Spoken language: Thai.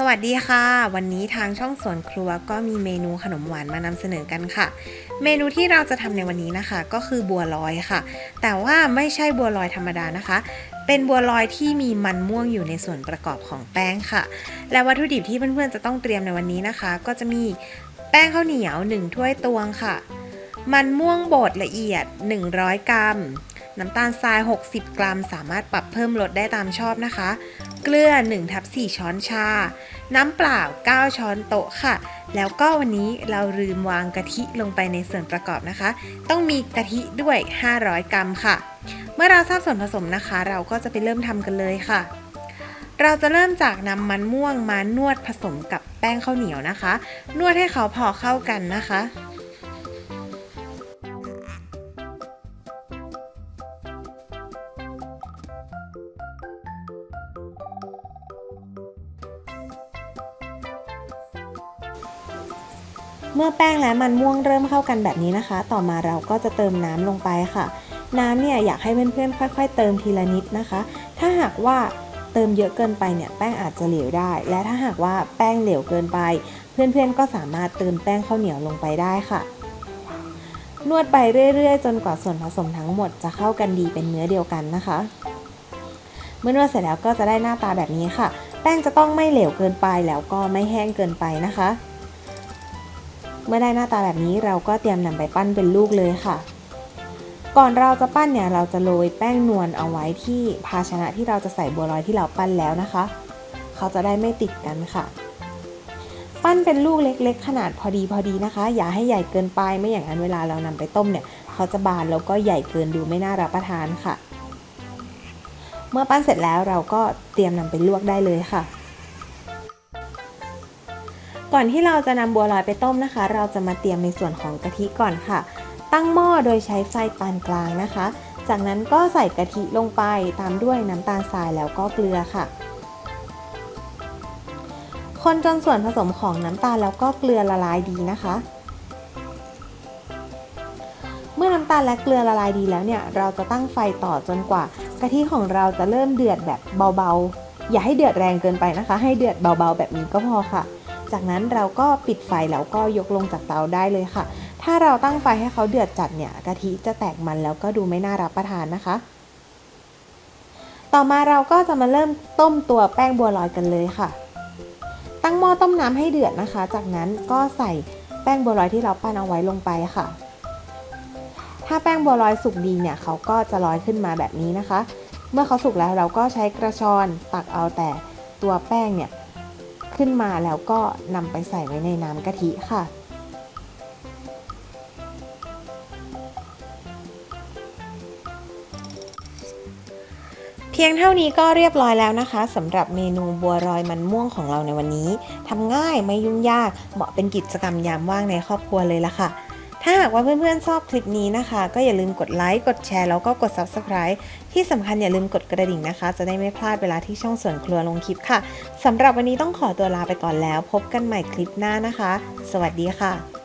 สวัสดีค่ะ วันนี้ทางช่องสวนครัวก็มีเมนูขนมหวานมานำเสนอกันค่ะ เมนูที่เราจะทำในวันนี้นะคะ ก็คือบัวลอยค่ะ แต่ว่าไม่ใช่บัวลอยธรรมดานะคะ เป็นบัวลอยที่มีมันม่วงอยู่ในส่วนประกอบของแป้งค่ะ และวัตถุดิบที่เพื่อนๆจะต้องเตรียมในวันนี้นะคะ ก็จะมีแป้งข้าวเหนียว 1 ถ้วยตวงค่ะ มันม่วงบดละเอียด 100 กรัม น้ำตาลทราย 60 กรัม สามารถปรับเพิ่มรสได้ตามชอบนะคะ เกลือ1ทับ4ช้อนชา น้ำเปล่า 9 ช้อนโต๊ะค่ะ แล้วก็วันนี้เราลืมวางกะทิลงไปในส่วนประกอบนะคะ ต้องมีกะทิด้วย 500 กรัมค่ะ เมื่อเราทราบส่วนผสมนะคะ เราก็จะไปเริ่มทำกันเลยค่ะเราจะเริ่มจากนำมันม่วงมานวดผสมกับแป้งข้าวเหนียวนะคะ นวดให้เขาพอเข้ากันนะคะ เมื่อแป้งและมันม่วงเริ่มเข้ากันแบบนี้นะคะ ต่อมาเราก็จะเติมน้ำลงไปค่ะ น้ำเนี่ยอยากให้เพื่อนๆค่อย ๆ เติมทีละนิดนะคะ ถ้าหากว่าเติมเยอะเกินไปเนี่ยแป้งอาจจะเหลวได้ และถ้าหากว่าแป้งเหลวเกินไป เพื่อนๆก็สามารถเติมแป้งข้าวเหนียวลงไปได้ค่ะ นวดไปเรื่อยๆ จนกว่าส่วนผสมทั้งหมดจะเข้ากันดีเป็นเนื้อเดียวกันนะคะ เมื่อนวดเสร็จแล้วก็จะได้หน้าตาแบบนี้ค่ะ แป้งจะต้องไม่เหลวเกินไปแล้วก็ไม่แห้งเกินไปนะคะ เมื่อได้หน้าตาแบบนี้เราก็เตรียมนำไปปั้นเป็นลูกเลยค่ะ ก่อนเราจะปั้นเนี่ยเราจะโรยแป้งนวลเอาไว้ที่ภาชนะที่เราจะใส่บัวลอยที่เราปั้นแล้วนะคะ เขาจะได้ไม่ติดกันค่ะ ปั้นเป็นลูกเล็ก ๆ ขนาดพอดีพอดีนะคะ อย่าให้ใหญ่เกินไปไม่อย่างนั้นเวลาเรานำไปต้มเนี่ย เขาจะบานแล้วก็ใหญ่เกินดูไม่น่ารับประทานค่ะ เมื่อปั้นเสร็จแล้วเราก็เตรียมนำไปลวกได้เลยค่ะ ก่อนที่เราจะนำบัวลอยไปต้มนะคะ เราจะมาเตรียมในส่วนของกะทิก่อนค่ะ ตั้งหม้อโดยใช้ไฟปานกลางนะคะ จากนั้นก็ใส่กะทิลงไปตามด้วยน้ำตาลทรายแล้วก็เกลือค่ะ คนจนส่วนผสมของน้ำตาลแล้วก็เกลือละลายดีนะคะ เมื่อน้ำตาลและเกลือละลายดีแล้วเนี่ย เราจะตั้งไฟต่อจนกว่ากะทิของเราจะเริ่มเดือดแบบเบาๆ อย่าให้เดือดแรงเกินไปนะคะ ให้เดือดเบาๆ แบบนี้ก็พอค่ะ จากนั้นเราก็ปิดไฟแล้วก็ยกลงจากเตาได้เลยค่ะ ถ้าเราตั้งไฟให้เขาเดือดจัดเนี่ยกะทิจะแตกมันแล้วก็ดูไม่น่ารับประทานนะคะ ต่อมาเราก็จะมาเริ่มต้มตัวแป้งบัวลอยกันเลยค่ะ ตั้งหม้อต้มน้ำให้เดือดนะคะ จากนั้นก็ใส่แป้งบัวลอยที่เราปั้นเอาไว้ลงไปค่ะ ถ้าแป้งบัวลอยสุกดีเนี่ยเขาก็จะลอยขึ้นมาแบบนี้นะคะ เมื่อเขาสุกแล้วเราก็ใช้กระชอนตักเอาแต่ตัวแป้งเนี่ย ขึ้นมาแล้วก็นำไปใส่ไว้ในน้ำกะทิค่ะ เพียงเท่านี้ก็เรียบร้อยแล้วนะคะสำหรับเมนูบัวรอยมันม่วงของเราในวันนี้ทำง่ายไม่ยุ่งยากเหมาะเป็นกิจกรรมยามว่างในครอบครัวเลยละค่ะ ถ้าหากว่าเพื่อนๆชอบคลิปนี้นะคะ ก็อย่าลืมกดไลค์กดแชร์แล้วก็กด Subscribe ที่สำคัญอย่าลืมกดกระดิ่งนะคะ จะได้ไม่พลาดเวลาที่ช่องสวนครัวลงคลิปค่ะสำหรับวันนี้ต้องขอตัวลาไปก่อนแล้ว พบกันใหม่คลิปหน้านะคะ สวัสดีค่ะ